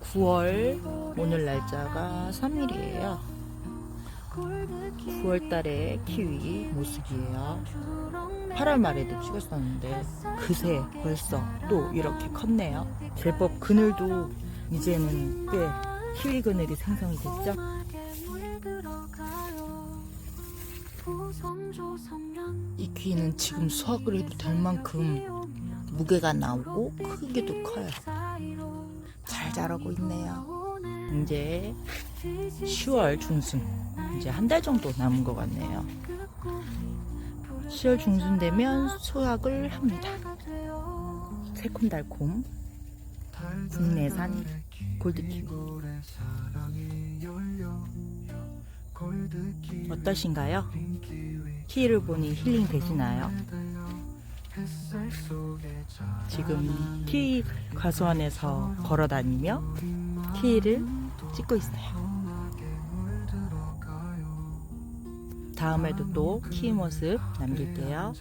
9월 오늘 날짜가 3일이에요. 9월 달에 키위 모습이에요. 8월 말에도 찍었었는데 그새 벌써 또 이렇게 컸네요. 제법 그늘도 이제는 꽤 키위 그늘이 생성이 됐죠. 이 귀는 지금 수확을 해도 될 만큼 무게가 나오고 크기도 커요. 잘 자라고 있네요. 이제 10월 중순 이제 한 달 정도 남은 것 같네요. 10월 중순 되면 수확을 합니다. 새콤달콤 국내산 골드키위 어떠신가요? 키위를 보니 힐링 되시나요? 지금 키위 과수원에서 걸어 다니며 키위를 찍고 있어요. 다음에도 또 키위 모습 남길게요.